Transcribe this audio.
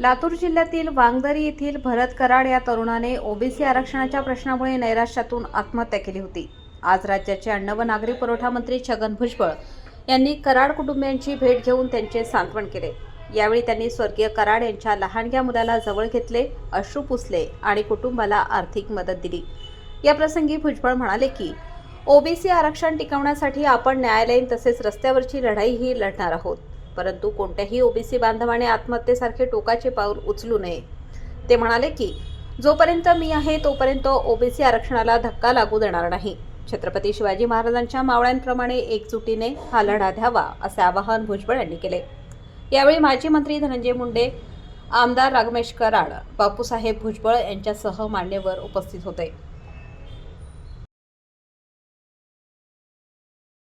लातूर जिल्ह्यातील वांगदरी येथील भरत कराड या तरुणाने ओबीसी आरक्षणाच्या प्रश्नामुळे नैराश्यातून आत्महत्या केली होती. आज राज्याचे अन्न व नागरी पुरवठा मंत्री छगन भुजबळ यांनी कराड कुटुंबियांची भेट घेऊन त्यांचे सांत्वन केले. यावेळी त्यांनी स्वर्गीय कराड यांच्या लहानग्या मुलाला जवळ घेतले अश्रू पुसले आणि कुटुंबाला आर्थिक मदत दिली. या प्रसंगी भुजबळ म्हणाले की ओबीसी आरक्षण टिकवण्यासाठी आपण न्यायालयीन तसेच रस्त्यावरची लढाईही लढणार आहोत. परंतु कोणत्याही ओबीसी बांधवाने आत्महत्येसारखे टोकाचे पाऊल उचलू नये. ते म्हणाले की जोपर्यंत मी आहे तोपर्यंत ओबीसी आरक्षणाला धक्का लागू देणार नाही. छत्रपती शिवाजी महाराजांच्या मावळ्यांप्रमाणे एकजुटीने हा लढा द्यावा असे आवाहन भुजबळ यांनी केले. यावेळी माजी मंत्री धनंजय मुंडे आमदार रागमेश कराड बापूसाहेब भुजबळ यांच्यासह मान्यवर उपस्थित होते.